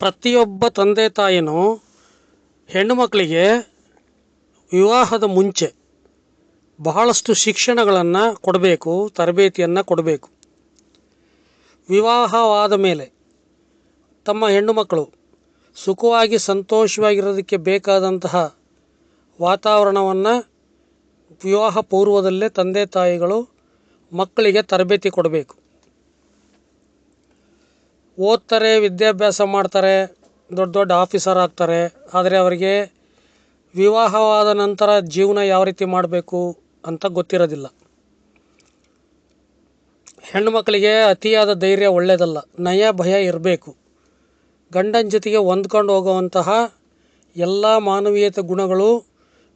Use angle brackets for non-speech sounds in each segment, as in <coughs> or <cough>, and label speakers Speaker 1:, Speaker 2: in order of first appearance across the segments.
Speaker 1: ಪ್ರತಿಯೊಬ್ಬ ತಂದೆ ತಾಯಿನೂ ಹೆಣ್ಣು ಮಕ್ಕಳಿಗೆ ವಿವಾಹದ ಮುಂಚೆ ಬಹಳಷ್ಟು ಶಿಕ್ಷಣಗಳನ್ನು ಕೊಡಬೇಕು, ತರಬೇತಿಯನ್ನು ಕೊಡಬೇಕು. ವಿವಾಹವಾದ ಮೇಲೆ ತಮ್ಮ ಹೆಣ್ಣು ಮಕ್ಕಳು ಸುಖವಾಗಿ, ಸಂತೋಷವಾಗಿರೋದಕ್ಕೆ ಬೇಕಾದಂತಹ ವಾತಾವರಣವನ್ನು ವಿವಾಹ ಪೂರ್ವದಲ್ಲೇ ತಂದೆ ತಾಯಿಗಳು ಮಕ್ಕಳಿಗೆ ತರಬೇತಿ ಕೊಡಬೇಕು. ಓದ್ತಾರೆ, ವಿದ್ಯಾಭ್ಯಾಸ ಮಾಡ್ತಾರೆ, ದೊಡ್ಡ ದೊಡ್ಡ ಆಫೀಸರ್ ಆಗ್ತಾರೆ. ಆದರೆ ಅವರಿಗೆ ವಿವಾಹವಾದ ನಂತರ ಜೀವನ ಯಾವ ರೀತಿ ಮಾಡಬೇಕು ಅಂತ ಗೊತ್ತಿರೋದಿಲ್ಲ. ಹೆಣ್ಣು ಮಕ್ಕಳಿಗೆ ಅತಿಯಾದ ಧೈರ್ಯ ಒಳ್ಳೆಯದಲ್ಲ ನಯ, ಭಯ ಇರಬೇಕು. ಗಂಡನ ಜೊತೆಗೆ ಹೊಂದ್ಕೊಂಡು ಹೋಗುವಂತಹ ಎಲ್ಲ ಮಾನವೀಯತೆ ಗುಣಗಳು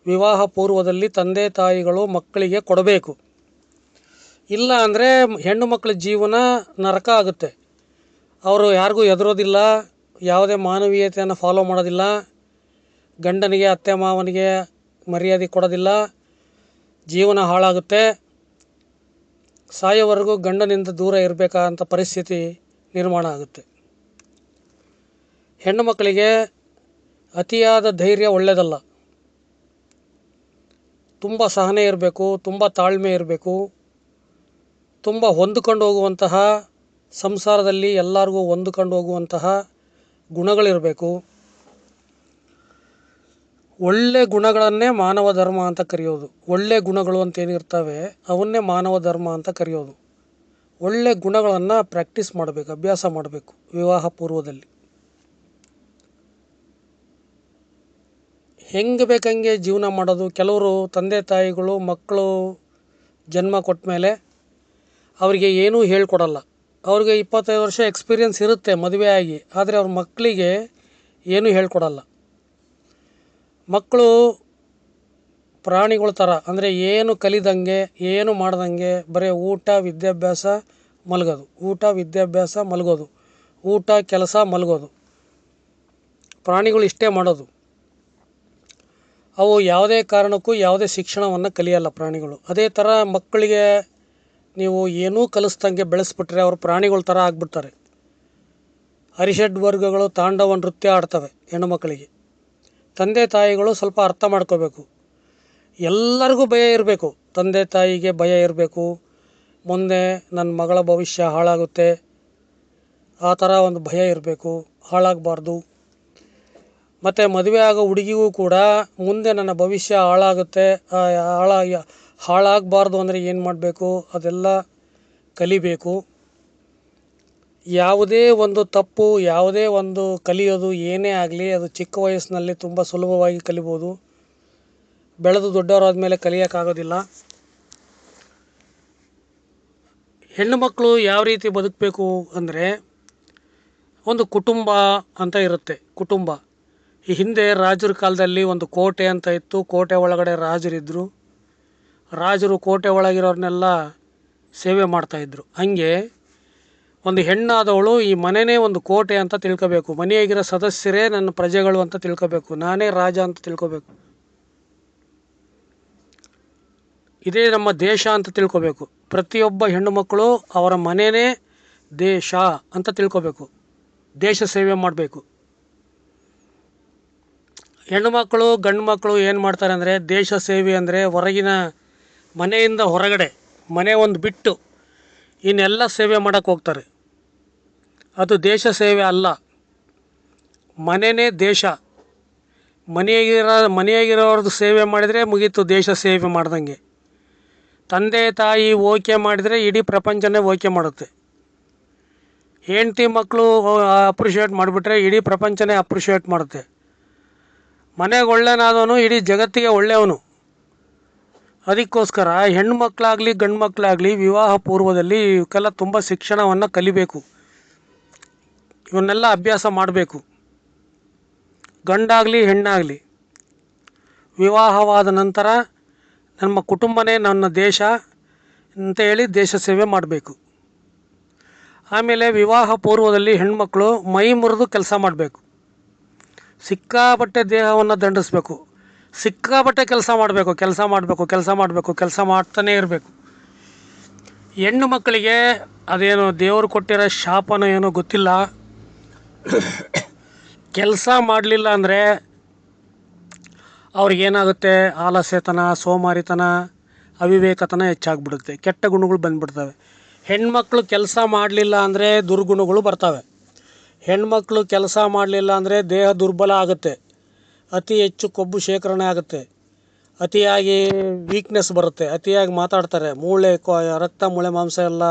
Speaker 1: ವಿವಾಹ ಪೂರ್ವದಲ್ಲಿ ತಂದೆ, ತಾಯಿಗಳು ಮಕ್ಕಳಿಗೆ ಕೊಡಬೇಕು. ಇಲ್ಲ ಅಂದರೆ ಹೆಣ್ಣು ಮಕ್ಕಳ ಜೀವನ ನರಕ ಆಗುತ್ತೆ. ಅವರು ಯಾರಿಗೂ ಹೆದರೋದಿಲ್ಲ, ಯಾವುದೇ ಮಾನವೀಯತೆಯನ್ನು ಫಾಲೋ ಮಾಡೋದಿಲ್ಲ, ಗಂಡನಿಗೆ, ಅತ್ತೆ ಮಾವನಿಗೆ ಮರ್ಯಾದೆ ಕೊಡೋದಿಲ್ಲ, ಜೀವನ ಹಾಳಾಗುತ್ತೆ. ಸಾಯೋವರೆಗೂ ಗಂಡನಿಂದ ದೂರ ಇರಬೇಕಾದಂಥ ಪರಿಸ್ಥಿತಿ ನಿರ್ಮಾಣ ಆಗುತ್ತೆ. ಹೆಣ್ಣು ಮಕ್ಕಳಿಗೆ ಅತಿಯಾದ ಧೈರ್ಯ ಒಳ್ಳೆಯದಲ್ಲ. ತುಂಬ ಸಹನೆ ಇರಬೇಕು, ತುಂಬ ತಾಳ್ಮೆ ಇರಬೇಕು, ತುಂಬ ಹೊಂದಿಕೊಂಡು ಹೋಗುವಂತಹ ಸಂಸಾರದಲ್ಲಿ ಎಲ್ಲರಿಗೂ ಹೊಂದಿಕೊಂಡು ಹೋಗುವಂತಹ ಗುಣಗಳಿರಬೇಕು. ಒಳ್ಳೆ ಗುಣಗಳನ್ನೇ ಮಾನವ ಧರ್ಮ ಅಂತ ಕರೆಯೋದು. ಒಳ್ಳೆ ಗುಣಗಳು ಅಂತ ಏನಿರ್ತವೆ ಅವನ್ನೇ ಮಾನವ ಧರ್ಮ ಅಂತ ಕರೆಯೋದು. ಒಳ್ಳೆ ಗುಣಗಳನ್ನು ಪ್ರಾಕ್ಟೀಸ್ ಮಾಡಬೇಕು, ಅಭ್ಯಾಸ ಮಾಡಬೇಕು ವಿವಾಹ ಪೂರ್ವದಲ್ಲಿ. ಹೆಂಗೆ ಬೇಕಂಗೆ ಜೀವನ ಮಾಡೋದು? ಕೆಲವರು ತಂದೆ ತಾಯಿಗಳು, ಮಕ್ಕಳು ಜನ್ಮ ಕೊಟ್ಟ ಮೇಲೆ ಅವರಿಗೆ ಏನೂ ಹೇಳ್ಕೊಡಲ್ಲ. ಅವ್ರಿಗೆ ಇಪ್ಪತ್ತೈದು ವರ್ಷ ಎಕ್ಸ್ಪೀರಿಯನ್ಸ್ ಇರುತ್ತೆ ಮದುವೆ ಆಗಿ, ಆದರೆ ಅವ್ರ ಮಕ್ಕಳಿಗೆ ಏನೂ ಹೇಳ್ಕೊಡಲ್ಲ. ಮಕ್ಕಳು ಪ್ರಾಣಿಗಳ ಥರ ಅಂದರೆ ಏನು ಕಲಿದಂಗೆ, ಏನು ಮಾಡ್ದಂಗೆ, ಬರೀ ಊಟ, ವಿದ್ಯಾಭ್ಯಾಸ ಮಲಗೋದು. ಊಟ, ವಿದ್ಯಾಭ್ಯಾಸ ಮಲಗೋದು. ಊಟ, ಕೆಲಸ ಮಲಗೋದು. ಪ್ರಾಣಿಗಳು ಇಷ್ಟೇ ಮಾಡೋದು. ಅವು ಯಾವುದೇ ಕಾರಣಕ್ಕೂ ಯಾವುದೇ ಶಿಕ್ಷಣವನ್ನು ಕಲಿಯಲ್ಲ ಪ್ರಾಣಿಗಳು. ಅದೇ ಥರ ಮಕ್ಕಳಿಗೆ ನೀವು ಏನೂ ಕಲಿಸ್ದಂಗೆ ಬೆಳೆಸ್ಬಿಟ್ರೆ ಅವರು ಪ್ರಾಣಿಗಳ ಥರ ಆಗ್ಬಿಡ್ತಾರೆ. ಅರಿಷಡ್ ವರ್ಗಗಳು ತಾಂಡವ ನೃತ್ಯ ಆಡ್ತವೆ ಹೆಣ್ಣು ಮಕ್ಕಳಿಗೆ. ತಂದೆ ತಾಯಿಗಳು ಸ್ವಲ್ಪ ಅರ್ಥ ಮಾಡ್ಕೋಬೇಕು. ಎಲ್ಲರಿಗೂ ಭಯ ಇರಬೇಕು. ತಂದೆ ತಾಯಿಗೆ ಭಯ ಇರಬೇಕು. ಮುಂದೆ ನನ್ನ ಮಗಳ ಭವಿಷ್ಯ ಹಾಳಾಗುತ್ತೆ. ಆ ಥರ ಒಂದು ಭಯ ಇರಬೇಕು. ಹಾಳಾಗಬಾರ್ದು. ಮತ್ತು ಮದುವೆ ಆಗೋ ಹುಡುಗಿಗೂ ಕೂಡ ಮುಂದೆ ನನ್ನ ಭವಿಷ್ಯ ಹಾಳಾಗುತ್ತೆ ಹಾಳಾಗಿ ಹಾಳಾಗಬಾರ್ದು ಅಂದರೆ ಏನು ಮಾಡಬೇಕು? ಅದೆಲ್ಲ ಕಲಿಬೇಕು. ಯಾವುದೇ ಒಂದು ತಪ್ಪು, ಯಾವುದೇ ಒಂದು ಕಲಿಯೋದು ಏನೇ ಆಗಲಿ, ಅದು ಚಿಕ್ಕ ವಯಸ್ಸಿನಲ್ಲಿ ತುಂಬ ಸುಲಭವಾಗಿ ಕಲಿಬೋದು. ಬೆಳೆದು ದೊಡ್ಡವರಾದ ಮೇಲೆ ಕಲಿಯೋಕ್ಕಾಗೋದಿಲ್ಲ. ಹೆಣ್ಣು ಮಕ್ಕಳು ಯಾವ ರೀತಿ ಬದುಕಬೇಕು ಅಂದರೆ ಒಂದು ಕುಟುಂಬ ಅಂತ ಇರುತ್ತೆ. ಕುಟುಂಬ. ಈ ಹಿಂದೆ ರಾಜರ ಕಾಲದಲ್ಲಿ ಒಂದು ಕೋಟೆ ಅಂತ ಇತ್ತು. ಕೋಟೆ ಒಳಗಡೆ ರಾಜರಿದ್ದರು ರಾಜರು ಕೋಟೆ ಒಳಗಿರೋರನ್ನೆಲ್ಲ ಸೇವೆ ಮಾಡ್ತಾಯಿದ್ರು ಹಂಗೆ ಒಂದು ಹೆಣ್ಣಾದವಳು ಈ ಮನೆಯೇ ಒಂದು ಕೋಟೆ ಅಂತ ತಿಳ್ಕೋಬೇಕು. ಮನೆಯಾಗಿರೋ ಸದಸ್ಯರೇ ನನ್ನ ಪ್ರಜೆಗಳು ಅಂತ ತಿಳ್ಕೋಬೇಕು. ನಾನೇ ರಾಜ ಅಂತ ತಿಳ್ಕೋಬೇಕು. ಇದೇ ನಮ್ಮ ದೇಶ ಅಂತ ತಿಳ್ಕೋಬೇಕು. ಪ್ರತಿಯೊಬ್ಬ ಹೆಣ್ಣು ಮಕ್ಕಳು ಅವರ ಮನೆಯೇ ದೇಶ ಅಂತ ತಿಳ್ಕೋಬೇಕು. ದೇಶ ಸೇವೆ ಮಾಡಬೇಕು. ಹೆಣ್ಣು ಮಕ್ಕಳು ಗಂಡು ಮಕ್ಕಳು ಏನು ಮಾಡ್ತಾರೆ ಅಂದರೆ ದೇಶ ಸೇವೆ ಅಂದರೆ ಹೊರಗಿನ ಮನೆಯಿಂದ ಹೊರಗಡೆ, ಮನೆ ಒಂದು ಬಿಟ್ಟು ಇನ್ನೆಲ್ಲ ಸೇವೆ ಮಾಡೋಕ್ಕೆ ಹೋಗ್ತಾರೆ. ಅದು ದೇಶ ಸೇವೆ ಅಲ್ಲ. ಮನೆಯೇ ದೇಶ. ಮನೆಯಾಗಿರೋ, ಮನೆಯಾಗಿರೋರ್ದು ಸೇವೆ ಮಾಡಿದರೆ ಮುಗೀತು, ದೇಶ ಸೇವೆ ಮಾಡ್ದಂಗೆ. ತಂದೆ, ತಾಯಿ ಓಕೆ ಮಾಡಿದರೆ ಇಡೀ ಪ್ರಪಂಚನೇ ಓಕೆ ಮಾಡುತ್ತೆ. ಹೆಂಡ್ತಿ ಮಕ್ಕಳು ಅಪ್ರಿಷಿಯೇಟ್ ಮಾಡಿಬಿಟ್ರೆ ಇಡೀ ಪ್ರಪಂಚನೇ ಅಪ್ರಿಷಿಯೇಟ್ ಮಾಡುತ್ತೆ. ಮನೆಗೆ ಒಳ್ಳೆಯನಾದವನು ಇಡೀ ಜಗತ್ತಿಗೆ ಒಳ್ಳೆಯವನು. ಅದಕ್ಕೋಸ್ಕರ ಹೆಣ್ಣು ಮಕ್ಕಳಾಗಲಿ ಗಂಡು ಮಕ್ಕಳಾಗಲಿ ವಿವಾಹ ಪೂರ್ವದಲ್ಲಿ ಇವಕ್ಕೆಲ್ಲ ತುಂಬ ಶಿಕ್ಷಣವನ್ನು ಕಲಿಬೇಕು. ಇವನ್ನೆಲ್ಲ ಅಭ್ಯಾಸ ಮಾಡಬೇಕು. ಗಂಡಾಗಲಿ, ಹೆಣ್ಣಾಗಲಿ. ವಿವಾಹವಾದ ನಂತರ ನಮ್ಮ ಕುಟುಂಬನೇ ನನ್ನ ದೇಶ ಅಂತ ಹೇಳಿ ದೇಶ ಸೇವೆ ಮಾಡಬೇಕು. ಆಮೇಲೆ ವಿವಾಹ ಪೂರ್ವದಲ್ಲಿ ಹೆಣ್ಮಕ್ಳು ಮೈ ಮುರಿದು ಕೆಲಸ ಮಾಡಬೇಕು. ಸಿಕ್ಕಾಪಟ್ಟೆ ದೇಹವನ್ನು ದಂಡಿಸ್ಬೇಕು. ಸಿಕ್ಕಾಪಟ್ಟೆ ಕೆಲಸ ಮಾಡಬೇಕು ಕೆಲಸ ಮಾಡಬೇಕು ಕೆಲಸ ಮಾಡಬೇಕು, ಕೆಲಸ ಮಾಡ್ತಾನೇ ಇರಬೇಕು. ಹೆಣ್ಣು ಮಕ್ಕಳಿಗೆ ಅದೇನು ದೇವರು ಕೊಟ್ಟಿರೋ ಶಾಪನೋ ಏನೋ ಗೊತ್ತಿಲ್ಲ. ಕೆಲಸ ಮಾಡಲಿಲ್ಲ ಅಂದರೆ ಅವ್ರಿಗೇನಾಗುತ್ತೆ ಆಲಸ್ಯತನ, ಸೋಮಾರಿತನ, ಅವಿವೇಕತನ ಹೆಚ್ಚಾಗ್ಬಿಡುತ್ತೆ. ಕೆಟ್ಟ ಗುಣಗಳು ಬಂದ್ಬಿಡ್ತವೆ. ಹೆಣ್ಮಕ್ಳು ಕೆಲಸ ಮಾಡಲಿಲ್ಲ ಅಂದರೆ ದುರ್ಗುಣಗಳು ಬರ್ತವೆ. ಹೆಣ್ಮಕ್ಳು ಕೆಲಸ ಮಾಡಲಿಲ್ಲ ಅಂದರೆ ದೇಹ ದುರ್ಬಲ ಆಗುತ್ತೆ. ಅತಿ ಹೆಚ್ಚು ಕೊಬ್ಬು ಶೇಖರಣೆ ಆಗುತ್ತೆ. ಅತಿಯಾಗಿ ವೀಕ್ನೆಸ್ ಬರುತ್ತೆ. ಅತಿಯಾಗಿ ಮಾತಾಡ್ತಾರೆ. ಮೂಳೆ ರಕ್ತ, ಮೂಳೆ, ಮಾಂಸ ಎಲ್ಲ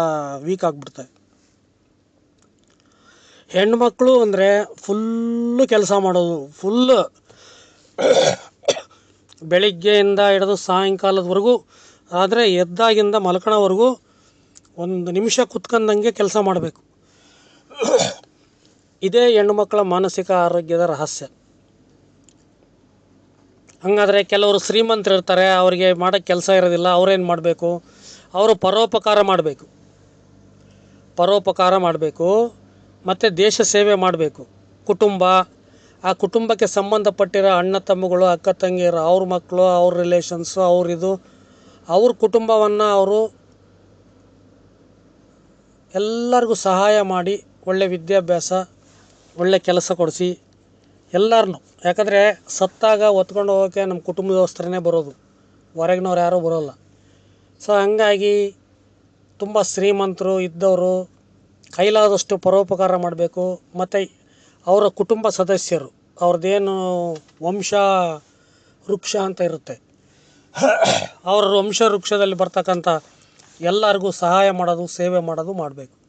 Speaker 1: ವೀಕ್ ಆಗಿಬಿಡುತ್ತೆ ಹೆಣ್ಮಕ್ಳು ಅಂದರೆ ಫುಲ್ಲು ಕೆಲಸ ಮಾಡೋದು. ಫುಲ್ಲು ಬೆಳಿಗ್ಗೆಯಿಂದ ಹಿಡಿದು ಸಾಯಂಕಾಲದವರೆಗೂ, ಆದರೆ ಎದ್ದಾಗಿಂದ ಮಲ್ಕೊಳೋವರೆಗೂ ಒಂದು ನಿಮಿಷ ಕುತ್ಕೊಂಡಂಗೆ ಕೆಲಸ ಮಾಡಬೇಕು. ಇದೇ ಹೆಣ್ಣುಮಕ್ಕಳ ಮಾನಸಿಕ ಆರೋಗ್ಯದ ರಹಸ್ಯ. ಹಂಗಾದರೆ ಕೆಲವರು ಶ್ರೀಮಂತರು ಇರ್ತಾರೆ ಅವರಿಗೆ ಮಾಡೋಕ್ಕೆ ಕೆಲಸ ಇರೋದಿಲ್ಲ, ಅವ್ರೇನು ಮಾಡಬೇಕು? ಅವರು ಪರೋಪಕಾರ ಮಾಡಬೇಕು. ಪರೋಪಕಾರ ಮಾಡಬೇಕು, ಮತ್ತು ದೇಶ ಸೇವೆ ಮಾಡಬೇಕು. ಕುಟುಂಬ, ಆ ಕುಟುಂಬಕ್ಕೆ ಸಂಬಂಧಪಟ್ಟಿರೋ ಅಣ್ಣ ತಮ್ಮಗಳು, ಅಕ್ಕ ತಂಗಿಯರು, ಅವ್ರ ಮಕ್ಕಳು, ಅವ್ರ ರಿಲೇಷನ್ಸು ಅವ್ರಿದು ಅವ್ರ ಕುಟುಂಬವನ್ನು ಅವರು ಎಲ್ಲರಿಗೂ ಸಹಾಯ ಮಾಡಿ ಒಳ್ಳೆಯ ವಿದ್ಯಾಭ್ಯಾಸ ಒಳ್ಳೆಯ ಕೆಲಸ ಕೊಡಿಸಿ ಎಲ್ಲರನ್ನೂ ಯಾಕಂದರೆ ಸತ್ತಾಗ ಹೊತ್ಕೊಂಡು ಹೋಗೋಕ್ಕೆ ನಮ್ಮ ಕುಟುಂಬದವಸ್ತರೇ ಬರೋದು. ಹೊರಗಿನವ್ರು ಯಾರೂ ಬರೋಲ್ಲ. ಸೊ ಹಂಗಾಗಿ ತುಂಬ ಶ್ರೀಮಂತರು ಇದ್ದವರು ಕೈಲಾದಷ್ಟು ಪರೋಪಕಾರ ಮಾಡಬೇಕು. ಮತ್ತು ಅವರ ಕುಟುಂಬ ಸದಸ್ಯರು, ಅವ್ರದ್ದೇನು ವಂಶ ವೃಕ್ಷ ಅಂತ ಇರುತ್ತೆ. ಅವ್ರ ವಂಶ ವೃಕ್ಷದಲ್ಲಿ ಬರ್ತಕ್ಕಂಥ ಎಲ್ಲರಿಗೂ ಸಹಾಯ ಮಾಡೋದು, ಸೇವೆ ಮಾಡೋದು ಮಾಡಬೇಕು.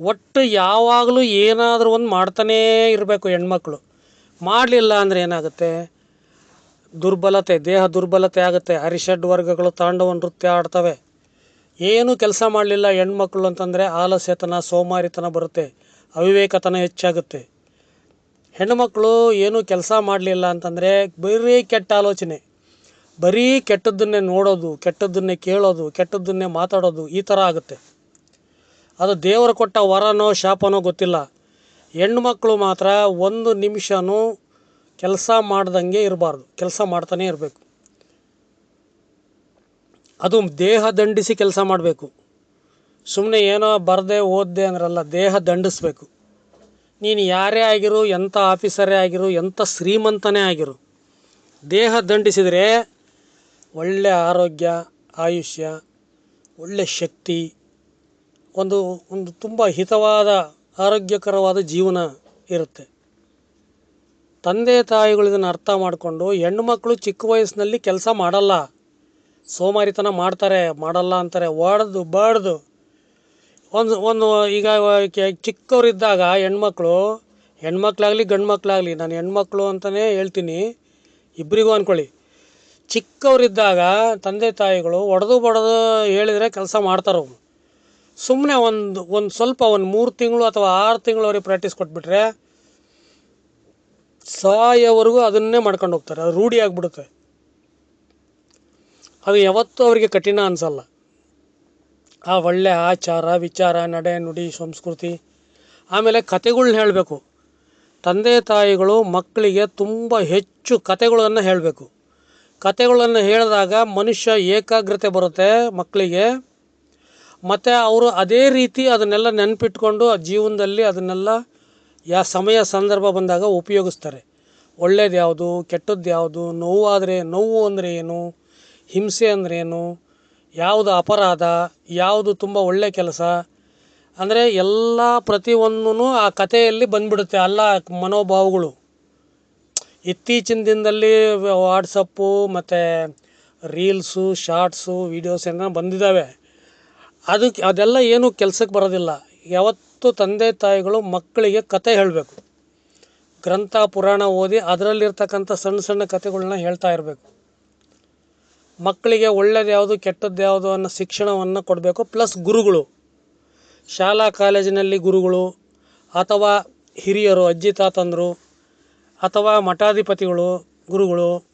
Speaker 1: ಒಟ್ಟು ಯಾವಾಗಲೂ ಏನಾದರೂ ಒಂದು ಮಾಡ್ತಾನೇ ಇರಬೇಕು ಹೆಣ್ಮಕ್ಳು. ಮಾಡಲಿಲ್ಲ ಅಂದರೆ ಏನಾಗುತ್ತೆ? ದುರ್ಬಲತೆ, ದೇಹ ದುರ್ಬಲತೆ ಆಗುತ್ತೆ. ಹರಿಷಡ್ ವರ್ಗಗಳು ತಾಂಡವ ನೃತ್ಯ ಆಡ್ತವೆ. ಏನೂ ಕೆಲಸ ಮಾಡಲಿಲ್ಲ ಹೆಣ್ಮಕ್ಳು ಅಂತಂದರೆ ಆಲಸ್ಯತನ, ಸೋಮಾರಿತನ ಬರುತ್ತೆ. ಅವಿವೇಕತನ ಹೆಚ್ಚಾಗುತ್ತೆ. ಹೆಣ್ಣುಮಕ್ಕಳು ಏನೂ ಕೆಲಸ ಮಾಡಲಿಲ್ಲ ಅಂತಂದರೆ ಬರೀ ಕೆಟ್ಟ ಆಲೋಚನೆ. ಬರೀ ಕೆಟ್ಟದ್ದನ್ನೇ ನೋಡೋದು, ಕೆಟ್ಟದ್ದನ್ನೇ ಕೇಳೋದು, ಕೆಟ್ಟದ್ದನ್ನೇ ಮಾತಾಡೋದು ಈ ಥರ ಆಗುತ್ತೆ. ಅದು ದೇವರು ಕೊಟ್ಟ ವರನೋ ಶಾಪನೋ ಗೊತ್ತಿಲ್ಲ. ಹೆಣ್ಣು ಮಕ್ಕಳು ಮಾತ್ರ ಒಂದು ನಿಮಿಷನೂ ಕೆಲಸ ಮಾಡ್ದಂಗೆ ಇರಬಾರ್ದು. ಕೆಲಸ ಮಾಡ್ತಾನೆ ಇರಬೇಕು. ಅದು ದೇಹ ದಂಡಿಸಿ ಕೆಲಸ ಮಾಡಬೇಕು. ಸುಮ್ಮನೆ ಏನೋ ಬರದೆ ಓದ್ದೆ ಅಂದ್ರಲ್ಲ, ದೇಹ ದಂಡಿಸ್ಬೇಕು. ನೀನು ಯಾರೇ ಆಗಿರು, ಎಂಥ ಆಫೀಸರೇ ಆಗಿರು, ಎಂಥ ಶ್ರೀಮಂತನೇ ಆಗಿರು, ದೇಹ ದಂಡಿಸಿದರೆ ಒಳ್ಳೆಯ ಆರೋಗ್ಯ, ಆಯುಷ್ಯ, ಒಳ್ಳೆ ಶಕ್ತಿ ಒಂದು ಒಂದು ತುಂಬ ಹಿತವಾದ, ಆರೋಗ್ಯಕರವಾದ ಜೀವನ ಇರುತ್ತೆ. ತಂದೆ, ತಾಯಿಗಳು ಇದನ್ನು ಅರ್ಥ ಮಾಡಿಕೊಂಡು ಹೆಣ್ಣುಮಕ್ಕಳು ಚಿಕ್ಕ ವಯಸ್ಸಿನಲ್ಲಿ ಕೆಲಸ ಮಾಡಲ್ಲ. ಸೋಮಾರಿತನ ಮಾಡ್ತಾರೆ, ಮಾಡಲ್ಲ ಅಂತಾರೆ, ಒಡೆದು, ಬಡ್ದು. ಒಂದು ಒಂದು ಈಗ ಚಿಕ್ಕವರಿದ್ದಾಗ ಹೆಣ್ಮಕ್ಳು ಹೆಣ್ಮಕ್ಳಾಗಲಿ ಗಂಡು ಮಕ್ಕಳಾಗಲಿ ನಾನು ಹೆಣ್ಮಕ್ಳು ಅಂತಲೇ ಹೇಳ್ತೀನಿ. ಇಬ್ಬರಿಗೂ ಅಂದ್ಕೊಳ್ಳಿ ಚಿಕ್ಕವರಿದ್ದಾಗ ತಂದೆ, ತಾಯಿಗಳು ಒಡೆದು, ಬಡದು ಹೇಳಿದರೆ ಕೆಲಸ ಮಾಡ್ತಾರವ್ರು. ಸುಮ್ಮನೆ ಒಂದು ಒಂದು ಸ್ವಲ್ಪ ಒಂದು ಮೂರು ತಿಂಗಳು ಅಥವಾ ಆರು ತಿಂಗಳವರೆಗೆ ಪ್ರಾಕ್ಟೀಸ್ ಕೊಟ್ಬಿಟ್ರೆ ಸಾಯೋವರೆಗೂ ಅದನ್ನೇ ಮಾಡ್ಕೊಂಡು ಹೋಗ್ತಾರೆ. ಅದು ರೂಢಿ ಆಗಿಬಿಡುತ್ತೆ. ಅದು ಯಾವತ್ತೂ ಅವರಿಗೆ ಕಠಿಣ ಅನಿಸಲ್ಲ. ಆ ಒಳ್ಳೆಯ ಆಚಾರ, ವಿಚಾರ, ನಡೆ, ನುಡಿ, ಸಂಸ್ಕೃತಿ, ಆಮೇಲೆ ಕತೆಗಳ್ನ ಹೇಳಬೇಕು. ತಂದೆ, ತಾಯಿಗಳು, ಮಕ್ಕಳಿಗೆ ತುಂಬ ಹೆಚ್ಚು ಕತೆಗಳನ್ನು ಹೇಳಬೇಕು. ಕತೆಗಳನ್ನು ಹೇಳಿದಾಗ ಮನುಷ್ಯ ಏಕಾಗ್ರತೆ ಬರುತ್ತೆ ಮಕ್ಕಳಿಗೆ. ಮತ್ತು ಅವರು ಅದೇ ರೀತಿ ಅದನ್ನೆಲ್ಲ ನೆನಪಿಟ್ಕೊಂಡು ಆ ಜೀವನದಲ್ಲಿ ಅದನ್ನೆಲ್ಲ ಯಾ ಸಮಯ ಸಂದರ್ಭ ಬಂದಾಗ ಉಪಯೋಗಿಸ್ತಾರೆ. ಒಳ್ಳೇದು ಯಾವುದು ಕೆಟ್ಟದ್ದು ಯಾವುದು, ನೋವಾದರೆ ನೋವು ಅಂದರೆ ಏನು, ಹಿಂಸೆ ಅಂದರೆ ಏನು, ಯಾವುದು ಅಪರಾಧ, ಯಾವುದು ತುಂಬ ಒಳ್ಳೆಯ ಕೆಲಸ, ಅಂದರೆ ಎಲ್ಲ ಪ್ರತಿಯೊಂದೂ ಆ ಕಥೆಯಲ್ಲಿ ಬಂದ್ಬಿಡುತ್ತೆ ಅಲ್ಲ ಮನೋಭಾವಗಳು. ಇತ್ತೀಚಿನ ದಿನದಲ್ಲಿ ವಾಟ್ಸಪ್ಪು ಮತ್ತು ರೀಲ್ಸು ಶಾರ್ಟ್ಸು ವೀಡಿಯೋಸ್ ಏನೋ ಬಂದಿದ್ದಾವೆ ಅದಕ್ಕೆ ಅದೆಲ್ಲ ಏನೂ ಕೆಲ್ಸಕ್ಕೆ ಬರೋದಿಲ್ಲ. ಯಾವತ್ತೂ ತಂದೆ ತಾಯಿಗಳು ಮಕ್ಕಳಿಗೆ ಕತೆ ಹೇಳಬೇಕು. ಗ್ರಂಥ, ಪುರಾಣ ಓದಿ ಅದರಲ್ಲಿರ್ತಕ್ಕಂಥ ಸಣ್ಣ ಸಣ್ಣ ಕತೆಗಳನ್ನ ಹೇಳ್ತಾ ಇರಬೇಕು. ಮಕ್ಕಳಿಗೆ ಒಳ್ಳೇದು ಯಾವುದು ಕೆಟ್ಟದ್ದು ಯಾವುದು ಅನ್ನೋ ಶಿಕ್ಷಣವನ್ನು ಕೊಡಬೇಕು. ಪ್ಲಸ್ ಗುರುಗಳು. ಶಾಲಾ ಕಾಲೇಜಿನಲ್ಲಿ ಗುರುಗಳು ಅಥವಾ ಹಿರಿಯರು, ಅಜ್ಜಿ ತಾತಂದರು ಅಥವಾ ಮಠಾಧಿಪತಿಗಳು, ಗುರುಗಳು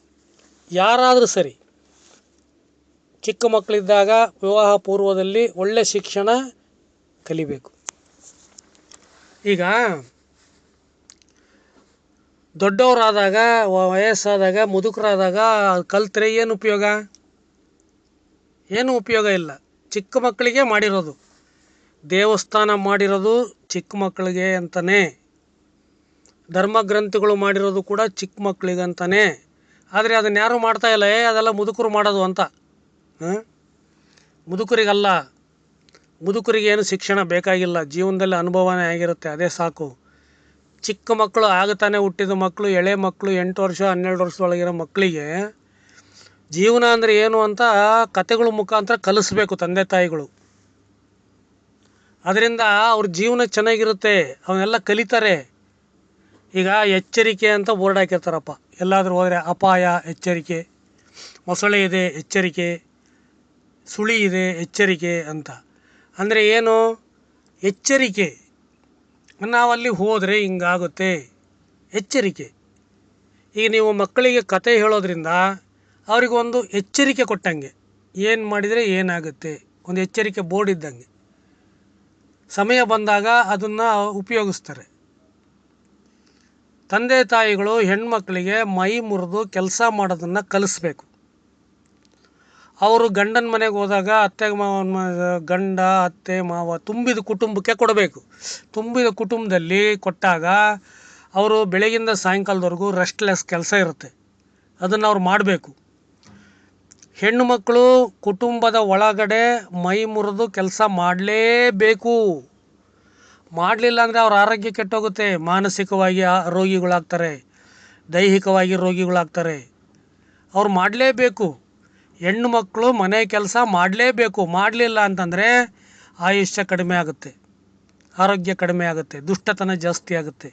Speaker 1: ಯಾರಾದರೂ ಸರಿ ಚಿಕ್ಕ ಮಕ್ಕಳಿದ್ದಾಗ ವಿವಾಹ ಪೂರ್ವದಲ್ಲಿ ಒಳ್ಳೆಯ ಶಿಕ್ಷಣ ಕಲಿಬೇಕು. ಈಗ ದೊಡ್ಡವರಾದಾಗ ವಯಸ್ಸಾದಾಗ, ಮುದುಕರಾದಾಗ ಕಲಿತ್ರೆ ಏನು ಉಪಯೋಗ? ಏನು ಉಪಯೋಗ ಇಲ್ಲ. ಚಿಕ್ಕ ಮಕ್ಕಳಿಗೆ ಮಾಡಿರೋದು. ದೇವಸ್ಥಾನ ಮಾಡಿರೋದು ಚಿಕ್ಕ ಮಕ್ಕಳಿಗೆ ಅಂತಲೇ ಧರ್ಮಗ್ರಂಥಿಗಳು ಮಾಡಿರೋದು ಕೂಡ ಚಿಕ್ಕ ಮಕ್ಕಳಿಗಂತಲೇ ಆದರೆ ಅದನ್ನು ಯಾರೂ ಮಾಡ್ತಾ ಇಲ್ಲ, ಏ, ಅದೆಲ್ಲ ಮುದುಕರು ಮಾಡೋದು ಅಂತ. ಮುದುಕರಿಗಲ್ಲ. ಮುದುಕರಿಗೆ ಏನು ಶಿಕ್ಷಣ ಬೇಕಾಗಿಲ್ಲ. ಜೀವನದಲ್ಲಿ ಅನುಭವನೇ ಆಗಿರುತ್ತೆ. ಅದೇ ಸಾಕು. ಚಿಕ್ಕ ಮಕ್ಕಳು ಆಗತಾನೆ ಹುಟ್ಟಿದ ಮಕ್ಕಳು, ಎಳೆ ಮಕ್ಕಳು, ಎಂಟು ವರ್ಷ, ಹನ್ನೆರಡು ವರ್ಷದೊಳಗಿರೋ ಮಕ್ಕಳಿಗೆ ಜೀವನ ಅಂದರೆ ಏನು ಅಂತ ಕತೆಗಳ ಮುಖಾಂತರ ಕಲಿಸ್ಬೇಕು ತಂದೆ ತಾಯಿಗಳು. ಅದರಿಂದ ಅವ್ರ ಜೀವನ ಚೆನ್ನಾಗಿರುತ್ತೆ. ಅವನ್ನೆಲ್ಲ ಕಲಿತಾರೆ. ಈಗ ಎಚ್ಚರಿಕೆ ಅಂತ ಬೋರ್ಡ್ ಹಾಕಿರ್ತಾರಪ್ಪ. ಎಲ್ಲಾದರೂ ಹೋದರೆ ಅಪಾಯ, ಎಚ್ಚರಿಕೆ. ಮೊಸಳೆ ಇದೆ, ಎಚ್ಚರಿಕೆ. ಸುಳಿ ಇದೆ ಎಚ್ಚರಿಕೆ ಅಂತ. ಅಂದರೆ ಏನು? ಎಚ್ಚರಿಕೆ. ನಾವಲ್ಲಿ ಹೋದರೆ ಹಿಂಗಾಗುತ್ತೆ. ಎಚ್ಚರಿಕೆ. ಈಗ ನೀವು ಮಕ್ಕಳಿಗೆ ಕತೆ ಹೇಳೋದ್ರಿಂದ ಅವರಿಗೊಂದು ಎಚ್ಚರಿಕೆ ಕೊಟ್ಟಂಗೆ. ಏನು ಮಾಡಿದರೆ ಏನಾಗುತ್ತೆ? ಒಂದು ಎಚ್ಚರಿಕೆ ಬೋರ್ಡ್ ಇದ್ದಂಗೆ. ಸಮಯ ಬಂದಾಗ ಅದನ್ನು ಉಪಯೋಗಿಸ್ತಾರೆ. ತಂದೆ ತಾಯಿಗಳು ಹೆಣ್ಮಕ್ಳಿಗೆ ಮೈ ಮುರಿದು ಕೆಲಸ ಮಾಡೋದನ್ನು ಕಲಿಸ್ಬೇಕು. ಅವರು ಗಂಡನ ಮನೆಗೆ ಹೋದಾಗ ಅತ್ತೆ ಮಾವನ ಗಂಡ, ಅತ್ತೆ, ಮಾವ ತುಂಬಿದ ಕುಟುಂಬಕ್ಕೆ ಕೊಡಬೇಕು. ತುಂಬಿದ ಕುಟುಂಬದಲ್ಲಿ ಕೊಟ್ಟಾಗ ಅವರು ಬೆಳಗಿಂದ ಸಾಯಂಕಾಲದವರೆಗೂ ರೆಸ್ಟ್ಲೆಸ್ ಕೆಲಸ ಇರುತ್ತೆ. ಅದನ್ನು ಅವ್ರು ಮಾಡಬೇಕು. ಹೆಣ್ಣು ಮಕ್ಕಳು ಕುಟುಂಬದ ಒಳಗಡೆ ಮೈ ಮುರಿದು ಕೆಲಸ ಮಾಡಲೇಬೇಕು. ಮಾಡಲಿಲ್ಲ ಅಂದರೆ ಅವ್ರ ಆರೋಗ್ಯ ಕೆಟ್ಟೋಗುತ್ತೆ. ಮಾನಸಿಕವಾಗಿ ರೋಗಿಗಳಾಗ್ತಾರೆ. ದೈಹಿಕವಾಗಿ ರೋಗಿಗಳಾಗ್ತಾರೆ. ಅವ್ರು ಮಾಡಲೇಬೇಕು. ಹೆಣ್ಣು ಮಕ್ಕಳು ಮನೆ ಕೆಲಸ ಮಾಡಲೇಬೇಕು, ಮಾಡಲಿಲ್ಲ ಅಂತಂದರೆ ಆಯುಷ್ಯ ಕಡಿಮೆ ಆಗುತ್ತೆ, ಆರೋಗ್ಯ ಕಡಿಮೆ ಆಗುತ್ತೆ, ದುಷ್ಟತನ ಜಾಸ್ತಿ ಆಗುತ್ತೆ.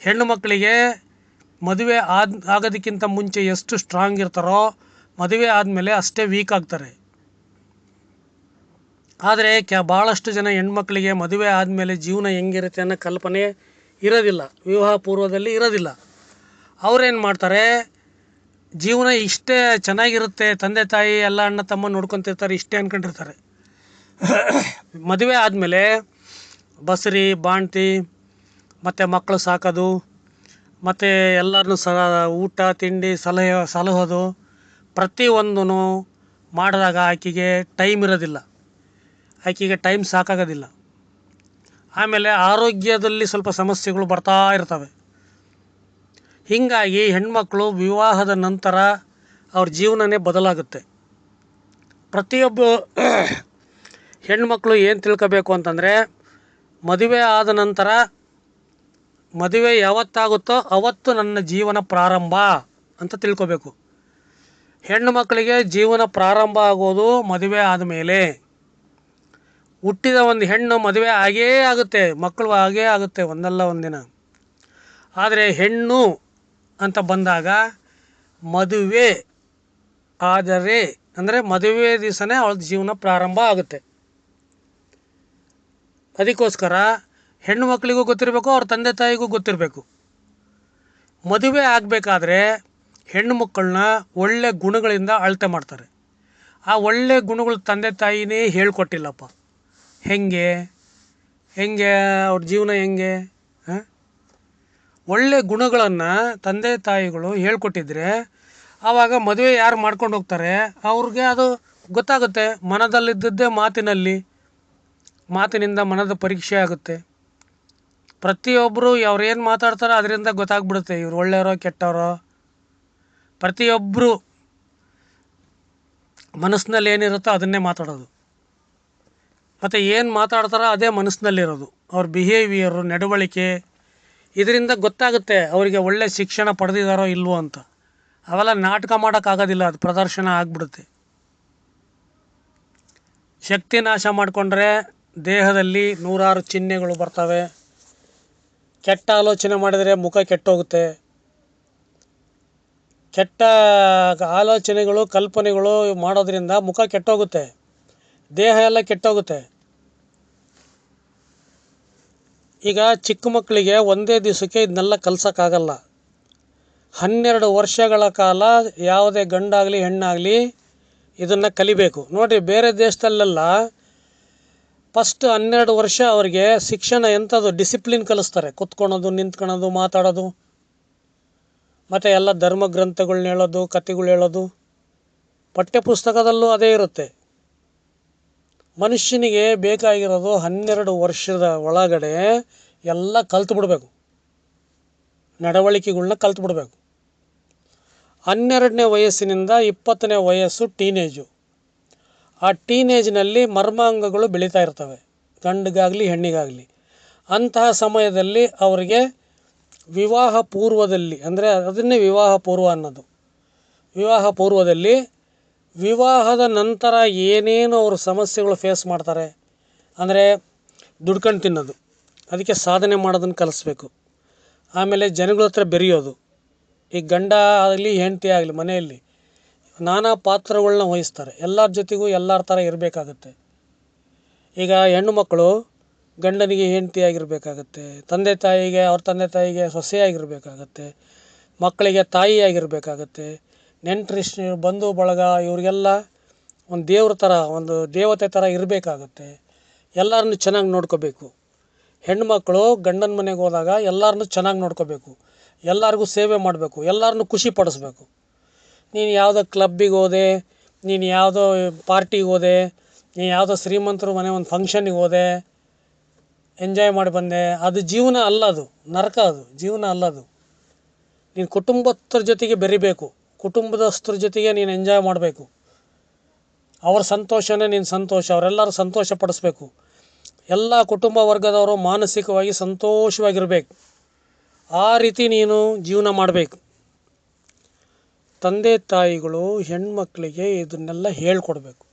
Speaker 1: ಹೆಣ್ಣು ಮಕ್ಕಳಿಗೆ ಮದುವೆ ಆದ, ಆಗೋದಕ್ಕಿಂತ ಮುಂಚೆ ಎಷ್ಟು ಸ್ಟ್ರಾಂಗ್ ಇರ್ತಾರೋ ಮದುವೆ ಆದಮೇಲೆ ಅಷ್ಟೇ ವೀಕ್ ಆಗ್ತಾರೆ. ಆದರೆ ಕ್ಯಾ ಭಾಳಷ್ಟು ಜನ ಹೆಣ್ಮಕ್ಳಿಗೆ ಮದುವೆ ಆದಮೇಲೆ ಜೀವನ ಹೆಂಗಿರುತ್ತೆ ಅನ್ನೋ ಕಲ್ಪನೆ ಇರೋದಿಲ್ಲ, ವಿವಾಹ ಪೂರ್ವದಲ್ಲಿ ಇರೋದಿಲ್ಲ. ಅವ್ರೇನು ಮಾಡ್ತಾರೆ? ಜೀವನ ಇಷ್ಟೇ ಚೆನ್ನಾಗಿರುತ್ತೆ, ತಂದೆ ತಾಯಿ, ಎಲ್ಲ ಅಣ್ಣ ತಮ್ಮ ನೋಡ್ಕೊತಿರ್ತಾರೆ, ಇಷ್ಟೇ ಅನ್ಕೊಂಡಿರ್ತಾರೆ. ಮದುವೆ ಆದಮೇಲೆ ಬಸರಿ, ಬಾಣ್ತಿ, ಮತ್ತು ಮಕ್ಕಳು ಸಾಕೋದು, ಮತ್ತು ಎಲ್ಲರನ್ನೂ ಸ, ಊಟ, ತಿಂಡಿ, ಸಲಹೆ, ಸಲಹೋದು ಪ್ರತಿಯೊಂದೂ ಮಾಡಿದಾಗ ಆಕೆಗೆ ಟೈಮ್ ಇರೋದಿಲ್ಲ. ಆಕೆಗೆ ಟೈಮ್ ಸಾಕಾಗೋದಿಲ್ಲ. ಆಮೇಲೆ ಆರೋಗ್ಯದಲ್ಲಿ ಸ್ವಲ್ಪ ಸಮಸ್ಯೆಗಳು ಬರ್ತಾ ಇರ್ತವೆ. ಹೀಗಾಗಿ ಹೆಣ್ಮಕ್ಳು ವಿವಾಹದ ನಂತರ ಅವ್ರ ಜೀವನನೇ ಬದಲಾಗುತ್ತೆ. ಪ್ರತಿಯೊಬ್ಬ <clears throat> ಹೆಣ್ಮಕ್ಳು ಏನು ತಿಳ್ಕೋಬೇಕು ಅಂತಂದರೆ, ಮದುವೆ ಆದ ನಂತರ ಮದುವೆ ಯಾವತ್ತಾಗುತ್ತೋ ಅವತ್ತು ನನ್ನ ಜೀವನ ಪ್ರಾರಂಭ ಅಂತ ತಿಳ್ಕೊಬೇಕು. ಹೆಣ್ಣು ಮಕ್ಕಳಿಗೆ ಜೀವನ ಪ್ರಾರಂಭ ಆಗೋದು ಮದುವೆ ಆದಮೇಲೆ ಹುಟ್ಟಿದ ಒಂದು ಹೆಣ್ಣು ಮದುವೆ ಆಗೇ ಆಗುತ್ತೆ, ಮಕ್ಕಳು ಆಗೇ ಆಗುತ್ತೆ ಒಂದಲ್ಲ ಒಂದಿನ. ಆದರೆ ಹೆಣ್ಣು ಅಂತ ಬಂದಾಗ ಮದುವೆ ಆದರೆ, ಅಂದರೆ ಮದುವೆ ದಿವಸನೇ ಅವಳ ಜೀವನ ಪ್ರಾರಂಭ ಆಗುತ್ತೆ. ಅದಕ್ಕೋಸ್ಕರ ಹೆಣ್ಣು ಮಕ್ಕಳಿಗೂ ಗೊತ್ತಿರಬೇಕು, ಅವ್ರ ತಂದೆ ತಾಯಿಗೂ ಗೊತ್ತಿರಬೇಕು. ಮದುವೆ ಆಗಬೇಕಾದ್ರೆ ಹೆಣ್ಣು ಮಕ್ಕಳನ್ನ ಒಳ್ಳೆ ಗುಣಗಳಿಂದ ಅಳತೆ ಮಾಡ್ತಾರೆ. ಆ ಒಳ್ಳೆ ಗುಣಗಳು ತಂದೆ ತಾಯಿನೇ ಹೇಳ್ಕೊಟ್ಟಿಲ್ಲಪ್ಪ. ಹೆಂಗೆ? ಹೆಂಗೆ? ಅವ್ರ ಜೀವನ ಹೆಂಗೆ? ಒಳ್ಳೆ ಗುಣಗಳನ್ನು ತಂದೆ ತಾಯಿಗಳು ಹೇಳ್ಕೊಟ್ಟಿದ್ರೆ ಆವಾಗ ಮದುವೆ ಯಾರು ಮಾಡ್ಕೊಂಡು ಹೋಗ್ತಾರೆ? ಅವ್ರಿಗೆ ಅದು ಗೊತ್ತಾಗುತ್ತೆ. ಮನದಲ್ಲಿದ್ದದ್ದೇ ಮಾತಿನಲ್ಲಿ, ಮಾತಿನಿಂದ ಮನದ ಪರೀಕ್ಷೆ ಆಗುತ್ತೆ. ಪ್ರತಿಯೊಬ್ಬರು ಅವ್ರು ಏನು ಮಾತಾಡ್ತಾರೋ ಅದರಿಂದ ಗೊತ್ತಾಗ್ಬಿಡುತ್ತೆ. ಇವ್ರು ಒಳ್ಳೆಯವರೋ ಕೆಟ್ಟವರೋ? ಪ್ರತಿಯೊಬ್ಬರು ಮನಸ್ಸಿನಲ್ಲಿ ಏನಿರುತ್ತೋ ಅದನ್ನೇ ಮಾತಾಡೋದು. ಮತ್ತು ಏನು ಮಾತಾಡ್ತಾರೋ ಅದೇ ಮನಸ್ಸಿನಲ್ಲಿರೋದು. ಅವ್ರ ಬಿಹೇವಿಯರು ನಡವಳಿಕೆ ಇದರಿಂದ ಗೊತ್ತಾಗುತ್ತೆ ಅವರಿಗೆ ಒಳ್ಳೆ ಶಿಕ್ಷಣ ಪಡೆದಿದ್ದಾರೋ ಇಲ್ವೋ ಅಂತ. ಅವೆಲ್ಲ ನಾಟಕ ಮಾಡೋಕ್ಕಾಗೋದಿಲ್ಲ ಅದು ಪ್ರದರ್ಶನ ಆಗಿಬಿಡುತ್ತೆ. ಶಕ್ತಿ ನಾಶ ಮಾಡಿಕೊಂಡ್ರೆ ದೇಹದಲ್ಲಿ ನೂರಾರು ಚಿಹ್ನೆಗಳು ಬರ್ತವೆ. ಕೆಟ್ಟ ಆಲೋಚನೆ ಮಾಡಿದರೆ ಮುಖ ಕೆಟ್ಟೋಗುತ್ತೆ. ಕೆಟ್ಟ ಆಲೋಚನೆಗಳು, ಕಲ್ಪನೆಗಳು ಮಾಡೋದ್ರಿಂದ ಮುಖ ಕೆಟ್ಟೋಗುತ್ತೆ. ದೇಹ ಎಲ್ಲ ಕೆಟ್ಟೋಗುತ್ತೆ. ಈಗ ಚಿಕ್ಕ ಮಕ್ಕಳಿಗೆ ಒಂದೇ ದಿವಸಕ್ಕೆ ಇದನ್ನೆಲ್ಲ ಕಲ್ಸೋಕ್ಕಾಗಲ್ಲ. ಹನ್ನೆರಡು ವರ್ಷಗಳ ಕಾಲ ಯಾವುದೇ ಗಂಡಾಗಲಿ, ಹೆಣ್ಣಾಗಲಿ ಇದನ್ನು ಕಲಿಬೇಕು. ನೋಡಿ, ಬೇರೆ ದೇಶದಲ್ಲೆಲ್ಲ ಫಸ್ಟ್ ಹನ್ನೆರಡು ವರ್ಷ ಅವರಿಗೆ ಶಿಕ್ಷಣ ಎಂಥದ್ದು ಡಿಸಿಪ್ಲಿನ್ ಕಲಿಸ್ತಾರೆ. ಕುತ್ಕೊಳೋದು, ನಿಂತ್ಕೊಳೋದು, ಮಾತಾಡೋದು, ಮತ್ತು ಎಲ್ಲ ಧರ್ಮ ಗ್ರಂಥಗಳ್ನ ಹೇಳೋದು, ಕಥೆಗಳು ಹೇಳೋದು. ಪಠ್ಯಪುಸ್ತಕದಲ್ಲೂ ಅದೇ ಇರುತ್ತೆ. ಮನುಷ್ಯನಿಗೆ ಬೇಕಾಗಿರೋದು ಹನ್ನೆರಡು ವರ್ಷದ ಒಳಗಡೆ ಎಲ್ಲ ಕಲ್ತು ಬಿಡಬೇಕು ನಡವಳಿಕೆಗಳನ್ನ ಕಲ್ತು ಬಿಡಬೇಕು ಹನ್ನೆರಡನೇ ವಯಸ್ಸಿನಿಂದ ಇಪ್ಪತ್ತನೇ ವಯಸ್ಸು ಟೀನೇಜು. ಆ ಟೀನೇಜ್ನಲ್ಲಿ ಮರ್ಮಾಂಗಗಳು ಬೆಳೀತಾ ಇರ್ತವೆ. ಗಂಡಿಗಾಗಲಿ, ಹೆಣ್ಣಿಗಾಗಲಿ. ಅಂತಹ ಸಮಯದಲ್ಲಿ ಅವರಿಗೆ ವಿವಾಹ ಪೂರ್ವದಲ್ಲಿ, ಅಂದರೆ ಅದನ್ನೇ ವಿವಾಹ ಪೂರ್ವ ಅನ್ನೋದು. ವಿವಾಹ ಪೂರ್ವದಲ್ಲಿ ವಿವಾಹದ ನಂತರ ಏನೇನು ಅವರು ಸಮಸ್ಯೆಗಳು ಫೇಸ್ ಮಾಡ್ತಾರೆ? ಅಂದರೆ ದುಡ್ಕೊಂಡು ತಿನ್ನೋದು. ಅದಕ್ಕೆ ಸಾಧನೆ ಮಾಡೋದನ್ನು ಕಲಿಸ್ಬೇಕು. ಆಮೇಲೆ ಜನಗಳ ಹತ್ರ ಬೆರೆಯೋದು. ಈ ಗಂಡ ಆಗಲಿ, ಹೆಂಡತಿ ಆಗಲಿ, ಮನೆಯಲ್ಲಿ ನಾನಾ ಪಾತ್ರಗಳನ್ನ ವಹಿಸ್ತಾರೆ. ಎಲ್ಲರ ಜೊತೆಗೂ ಎಲ್ಲರ ಥರ ಇರಬೇಕಾಗತ್ತೆ. ಈಗ ಹೆಣ್ಣು ಮಕ್ಕಳು ಗಂಡನಿಗೆ ಹೆಂಡತಿಯಾಗಿರ್ಬೇಕಾಗತ್ತೆ ತಂದೆ ತಾಯಿಗೆ, ಅವ್ರ ತಂದೆ ತಾಯಿಗೆ ಸೊಸೆಯಾಗಿರ್ಬೇಕಾಗತ್ತೆ ಮಕ್ಕಳಿಗೆ ತಾಯಿಯಾಗಿರ್ಬೇಕಾಗತ್ತೆ ನೆಂಟರಿಷ್ಟು ಬಂಧು, ಬಳಗ, ಇವ್ರಿಗೆಲ್ಲ ಒಂದು ದೇವ್ರ ಥರ ಒಂದು ದೇವತೆ ಥರ ಇರಬೇಕಾಗುತ್ತೆ. ಎಲ್ಲರನ್ನೂ ಚೆನ್ನಾಗಿ ನೋಡ್ಕೋಬೇಕು. ಹೆಣ್ಮಕ್ಳು ಗಂಡನ ಮನೆಗೆ ಹೋದಾಗ ಎಲ್ಲರನ್ನೂ ಚೆನ್ನಾಗಿ ನೋಡ್ಕೋಬೇಕು. ಎಲ್ಲರಿಗೂ ಸೇವೆ ಮಾಡಬೇಕು. ಎಲ್ಲರನ್ನೂ ಖುಷಿ ಪಡಿಸ್ಬೇಕು. ನೀನು ಯಾವುದೋ ಕ್ಲಬ್ಬಿಗೆ ಹೋದೆ, ನೀನು ಯಾವುದೋ ಪಾರ್ಟಿಗೆ ಹೋದೆ, ನೀನು ಯಾವುದೋ ಶ್ರೀಮಂತರ ಮನೆ ಒಂದು ಫಂಕ್ಷನಿಗೆ ಹೋದೆ, ಎಂಜಾಯ್ ಮಾಡಿ ಬಂದೆ. ಅದು ಜೀವನ ಅಲ್ಲ ಅದು. ನರಕ ಅದು. ಜೀವನ ಅಲ್ಲ ಅದು. ನೀನು ಕುಟುಂಬದ ಜೊತೆಗೆ ಬೆರಿಬೇಕು. ಕುಟುಂಬದಸ್ಥರ ಜೊತೆಗೆ ನೀನು ಎಂಜಾಯ್ ಮಾಡಬೇಕು. ಅವ್ರ ಸಂತೋಷನೇ ನಿನ್ನ ಸಂತೋಷ, ಅವರೆಲ್ಲರೂ ಸಂತೋಷ ಪಡಿಸ್ಬೇಕು ಎಲ್ಲ ಕುಟುಂಬ ವರ್ಗದವರು ಮಾನಸಿಕವಾಗಿ ಸಂತೋಷವಾಗಿರಬೇಕು. ಆ ರೀತಿ ನೀನು ಜೀವನ ಮಾಡಬೇಕು. ತಂದೆ ತಾಯಿಗಳು ಹೆಣ್ಮಕ್ಳಿಗೆ ಇದನ್ನೆಲ್ಲ ಹೇಳ್ಕೊಡ್ಬೇಕು.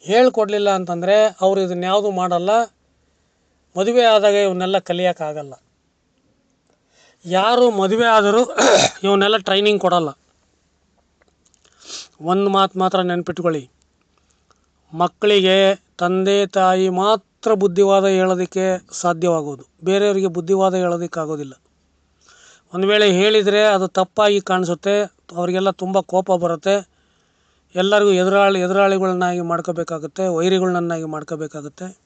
Speaker 1: ಹೇಳ್ಕೊಡ್ಲಿಲ್ಲ ಅಂತಂದರೆ ಅವ್ರು ಇದನ್ನ ಯಾವುದು ಮಾಡಲ್ಲ. ಮದುವೆ ಆದಾಗ ಇವನ್ನೆಲ್ಲ ಕಲಿಯೋಕ್ಕಾಗಲ್ಲ. ಯಾರು ಮದುವೆ ಆದರೂ <clears throat> ಇವನ್ನೆಲ್ಲ ಟ್ರೈನಿಂಗ್ ಕೊಡಲ್ಲ. ಒಂದು ಮಾತು ಮಾತ್ರ ನೆನ್ಪಿಟ್ಕೊಳ್ಳಿ. ಮಕ್ಕಳಿಗೆ ತಂದೆ ತಾಯಿ ಮಾತ್ರ ಬುದ್ಧಿವಾದ ಹೇಳೋದಕ್ಕೆ ಸಾಧ್ಯವಾಗೋದು. ಬೇರೆಯವರಿಗೆ ಬುದ್ಧಿವಾದ ಹೇಳೋದಕ್ಕಾಗೋದಿಲ್ಲ ಒಂದು ವೇಳೆ ಹೇಳಿದರೆ ಅದು ತಪ್ಪಾಗಿ ಕಾಣಿಸುತ್ತೆ, ಅವರಿಗೆಲ್ಲ ತುಂಬ ಕೋಪ ಬರುತ್ತೆ. ಎಲ್ಲರಿಗೂ ಎದುರಾಳಿ, ಎದುರಾಳಿಗಳನ್ನಾಗಿ ಮಾಡ್ಕೋಬೇಕಾಗುತ್ತೆ, ವೈರಿಗಳನ್ನಾಗಿ ಮಾಡ್ಕೋಬೇಕಾಗುತ್ತೆ.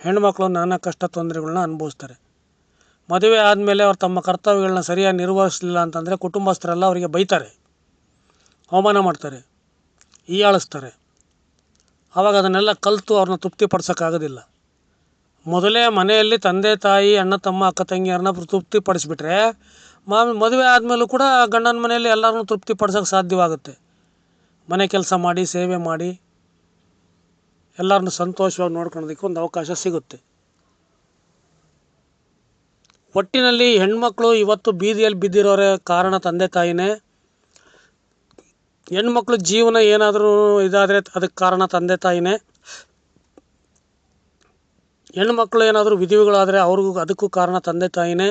Speaker 1: ಹೆಣ್ಮಕ್ಳು ನಾನಾ ಕಷ್ಟ ತೊಂದರೆಗಳನ್ನ ಅನುಭವಿಸ್ತಾರೆ. ಮದುವೆ ಆದಮೇಲೆ ಅವ್ರು ತಮ್ಮ ಕರ್ತವ್ಯಗಳನ್ನ ಸರಿಯಾಗಿ ನಿರ್ವಹಿಸಲಿಲ್ಲ ಅಂತಂದರೆ ಕುಟುಂಬಸ್ಥರೆಲ್ಲ ಅವರಿಗೆ ಬೈತಾರೆ, ಅವಮಾನ ಮಾಡ್ತಾರೆ, ಹೀಯಾಳಿಸ್ತಾರೆ. ಆವಾಗ ಅದನ್ನೆಲ್ಲ ಕಲಿತು ಅವ್ರನ್ನ ತೃಪ್ತಿಪಡ್ಸೋಕ್ಕಾಗೋದಿಲ್ಲ ಮೊದಲೇ ಮನೆಯಲ್ಲಿ ತಂದೆ, ತಾಯಿ, ಅಣ್ಣ, ತಮ್ಮ, ಅಕ್ಕ, ತಂಗಿಯರನ್ನ ತೃಪ್ತಿಪಡಿಸ್ಬಿಟ್ರೆ ಮಾ, ಮದುವೆ ಆದಮೇಲೂ ಕೂಡ ಗಂಡನ ಮನೆಯಲ್ಲಿ ಎಲ್ಲರನ್ನೂ ತೃಪ್ತಿಪಡಿಸೋಕೆ ಸಾಧ್ಯವಾಗುತ್ತೆ. ಮನೆ ಕೆಲಸ ಮಾಡಿ, ಸೇವೆ ಮಾಡಿ, ಎಲ್ಲರನ್ನೂ ಸಂತೋಷವಾಗಿ ನೋಡ್ಕೊಳೋದಕ್ಕೆ ಒಂದು ಅವಕಾಶ ಸಿಗುತ್ತೆ. ಒಟ್ಟಿನಲ್ಲಿ ಹೆಣ್ಮಕ್ಳು ಇವತ್ತು ಬೀದಿಯಲ್ಲಿ ಬಿದ್ದಿರೋರೆ ಕಾರಣ ತಂದೆ ತಾಯಿನೇ. ಹೆಣ್ಮಕ್ಳು ಜೀವನ ಏನಾದರೂ ಇದಾದರೆ ಅದಕ್ಕೆ ಕಾರಣ ತಂದೆ ತಾಯಿನೇ. ಹೆಣ್ಮಕ್ಳು ಏನಾದರೂ ವಿಧಿಗಳಾದರೆ ಅವ್ರಿಗೂ ಅದಕ್ಕೂ ಕಾರಣ ತಂದೆ ತಾಯಿನೇ.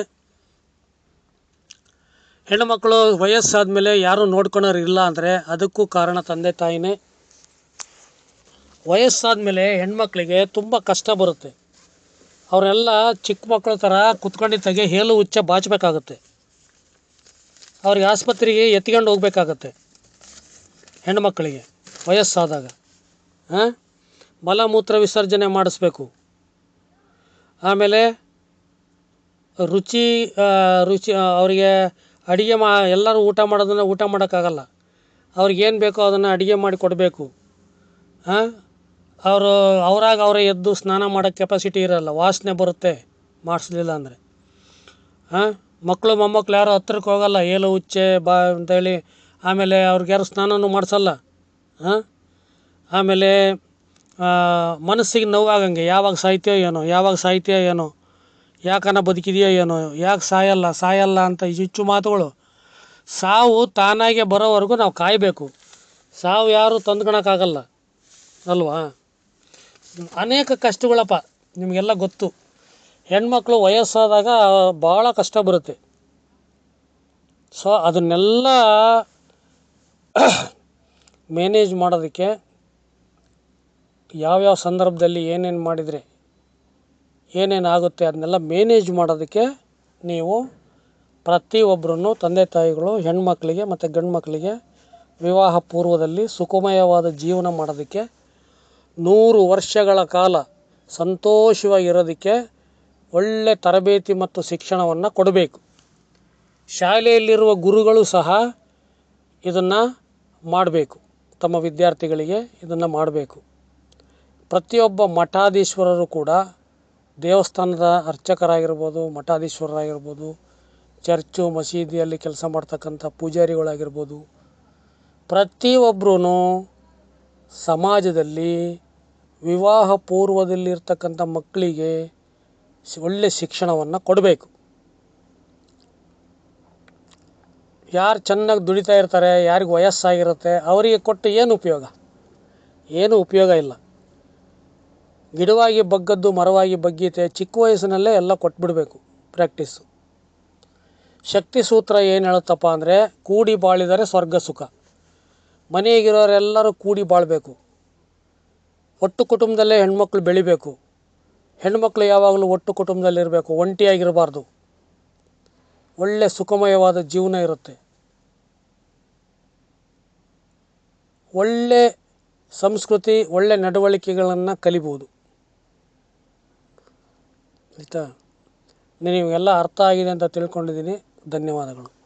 Speaker 1: ಹೆಣ್ಮಕ್ಳು ವಯಸ್ಸಾದಮೇಲೆ ಯಾರೂ ನೋಡ್ಕೊಳೋರು ಇಲ್ಲ ಅಂದರೆ ಅದಕ್ಕೂ ಕಾರಣ ತಂದೆ ತಾಯಿನೇ. ವಯಸ್ಸಾದಮೇಲೆ ಹೆಣ್ಮಕ್ಳಿಗೆ ತುಂಬ ಕಷ್ಟ ಬರುತ್ತೆ. ಅವರೆಲ್ಲ ಚಿಕ್ಕ ಮಕ್ಕಳ ಥರ ಕುತ್ಕೊಂಡಿದ್ದಾಗೆ ಹೇಲು ಹುಚ್ಚ ಬಾಚಬೇಕಾಗುತ್ತೆ. ಅವ್ರಿಗೆ ಆಸ್ಪತ್ರೆಗೆ ಎತ್ಕೊಂಡು ಹೋಗ್ಬೇಕಾಗತ್ತೆ. ಹೆಣ್ಮಕ್ಳಿಗೆ ವಯಸ್ಸಾದಾಗ ಹಾಂ ಮಲಮೂತ್ರ ವಿಸರ್ಜನೆ ಮಾಡಿಸ್ಬೇಕು. ಆಮೇಲೆ ರುಚಿ ರುಚಿ, ಅವರಿಗೆ ಅಡುಗೆ ಮಾ, ಎಲ್ಲರೂ ಊಟ ಮಾಡೋದನ್ನು ಊಟ ಮಾಡೋಕ್ಕಾಗಲ್ಲ. ಅವ್ರಿಗೇನು ಬೇಕೋ ಅದನ್ನು ಅಡುಗೆ ಮಾಡಿ ಕೊಡಬೇಕು. ಹಾಂ ಅವರು ಅವರಾಗ ಅವರೇ ಎದ್ದು ಸ್ನಾನ ಮಾಡೋ ಕೆಪಾಸಿಟಿ ಇರಲ್ಲ, ವಾಸನೆ ಬರುತ್ತೆ, ಮಾಡಿಸ್ಲಿಲ್ಲ ಅಂದರೆ. ಹಾಂ? ಮಕ್ಕಳು ಮೊಮ್ಮಕ್ಳು ಯಾರು ಹತ್ತಿರಕ್ಕೆ ಹೋಗಲ್ಲ, ಏಲು ಉಚ್ಚೆ ಬಾ ಅಂತೇಳಿ ಆಮೇಲೆ ಅವ್ರಿಗೆ ಯಾರು ಸ್ನಾನನೂ ಮಾಡಿಸಲ್ಲ, ಹಾಂ? ಆಮೇಲೆ ಮನಸ್ಸಿಗೆ ನೋವಾಗಂಗೆ, ಯಾವಾಗ ಸಾಯ್ತೀಯೋ ಏನೋ, ಯಾವಾಗ ಸಾಯ್ತೀಯೋ ಏನೋ ಯಾಕನ ಬದುಕಿದೆಯೋ ಏನೋ, ಯಾಕೆ ಸಾಯಲ್ಲ ಸಾಯಲ್ಲ ಅಂತ ಇಚ್ಚು ಮಾತುಗಳು. ಸಾವು ತಾನಾಗೆ ಬರೋವರೆಗೂ ನಾವು ಕಾಯಬೇಕು. ಸಾವು ಯಾರು ತಂದ್ಕೊಳಕ್ಕಾಗಲ್ಲ ಅಲ್ವಾ? ಅನೇಕ ಕಷ್ಟಗಳಪ್ಪ, ನಿಮಗೆಲ್ಲ ಗೊತ್ತು. ಹೆಣ್ಮಕ್ಳು ವಯಸ್ಸಾದಾಗ ಭಾಳ ಕಷ್ಟ ಬರುತ್ತೆ. ಸೊ ಅದನ್ನೆಲ್ಲ <coughs> ಮ್ಯಾನೇಜ್ ಮಾಡೋದಕ್ಕೆ ಯಾವ್ಯಾವ ಸಂದರ್ಭದಲ್ಲಿ ಏನೇನು ಮಾಡಿದರೆ ಏನೇನು ಆಗುತ್ತೆ ಅದನ್ನೆಲ್ಲ ಮ್ಯಾನೇಜ್ ಮಾಡೋದಕ್ಕೆ ನೀವು ಪ್ರತಿಯೊಬ್ಬರನ್ನು ತಂದೆ ತಾಯಿಗಳು, ಹೆಣ್ಮಕ್ಳಿಗೆ ಮತ್ತು ಗಂಡು ಮಕ್ಕಳಿಗೆ ವಿವಾಹ ಪೂರ್ವದಲ್ಲಿ ಸುಖಮಯವಾದ ಜೀವನ ಮಾಡೋದಕ್ಕೆ ನೂರು ವರ್ಷಗಳ ಕಾಲ ಸಂತೋಷವಾಗಿರೋದಕ್ಕೆ ಒಳ್ಳೆ ತರಬೇತಿ ಮತ್ತು ಶಿಕ್ಷಣವನ್ನು ಕೊಡಬೇಕು. ಶಾಲೆಯಲ್ಲಿರುವ ಗುರುಗಳು ಸಹ ಇದನ್ನು ಮಾಡಬೇಕು. ತಮ್ಮ ವಿದ್ಯಾರ್ಥಿಗಳಿಗೆ ಇದನ್ನು ಮಾಡಬೇಕು. ಪ್ರತಿಯೊಬ್ಬ ಮಠಾಧೀಶ್ವರರು ಕೂಡ ದೇವಸ್ಥಾನದ ಅರ್ಚಕರಾಗಿರ್ಬೋದು, ಮಠಾಧೀಶ್ವರರಾಗಿರ್ಬೋದು, ಚರ್ಚು, ಮಸೀದಿಯಲ್ಲಿ ಕೆಲಸ ಮಾಡ್ತಕ್ಕಂಥ ಪೂಜಾರಿಗಳಾಗಿರ್ಬೋದು ಪ್ರತಿಯೊಬ್ಬರೂ ಸಮಾಜದಲ್ಲಿ ವಿವಾಹ ಪೂರ್ವದಲ್ಲಿರ್ತಕ್ಕಂಥ ಮಕ್ಕಳಿಗೆ ಒಳ್ಳೆ ಶಿಕ್ಷಣವನ್ನು ಕೊಡಬೇಕು. ಯಾರು ಚೆನ್ನಾಗಿ ದುಡಿತಾ ಇರ್ತಾರೆ, ಯಾರಿಗೆ ವಯಸ್ಸಾಗಿರುತ್ತೆ, ಅವರಿಗೆ ಕೊಟ್ಟು ಏನು ಉಪಯೋಗ? ಏನು ಉಪಯೋಗ ಇಲ್ಲ. ಗಿಡವಾಗಿ ಬಗ್ಗದ್ದು, ಮರವಾಗಿ ಬಗ್ಗೀತೆ, ಚಿಕ್ಕ ವಯಸ್ಸಿನಲ್ಲೇ ಎಲ್ಲ ಕೊಟ್ಬಿಡಬೇಕು ಪ್ರಾಕ್ಟೀಸು ಶಕ್ತಿ ಸೂತ್ರ ಏನು ಹೇಳುತ್ತಪ್ಪ ಅಂದರೆ, ಕೂಡಿ ಬಾಳಿದರೆ ಸ್ವರ್ಗ ಸುಖ. ಮನೆಗಿರೋರೆಲ್ಲರೂ ಕೂಡಿ ಬಾಳಬೇಕು. ಒಟ್ಟು ಕುಟುಂಬದಲ್ಲೇ ಹೆಣ್ಮಕ್ಳು ಬೆಳಿಬೇಕು. ಹೆಣ್ಮಕ್ಳು ಯಾವಾಗಲೂ ಒಟ್ಟು ಕುಟುಂಬದಲ್ಲಿರಬೇಕು ಒಂಟಿಯಾಗಿರಬಾರ್ದು. ಒಳ್ಳೆ ಸುಖಮಯವಾದ ಜೀವನ ಇರುತ್ತೆ. ಒಳ್ಳೆ ಸಂಸ್ಕೃತಿ, ಒಳ್ಳೆ ನಡವಳಿಕೆಗಳನ್ನು ಕಲಿಬೋದು. ಆಯಿತಾ? ನಿಮಗೆಲ್ಲ ಅರ್ಥ ಆಗಿದೆ ಅಂತ ತಿಳ್ಕೊಂಡಿದ್ದೀನಿ. ಧನ್ಯವಾದಗಳು.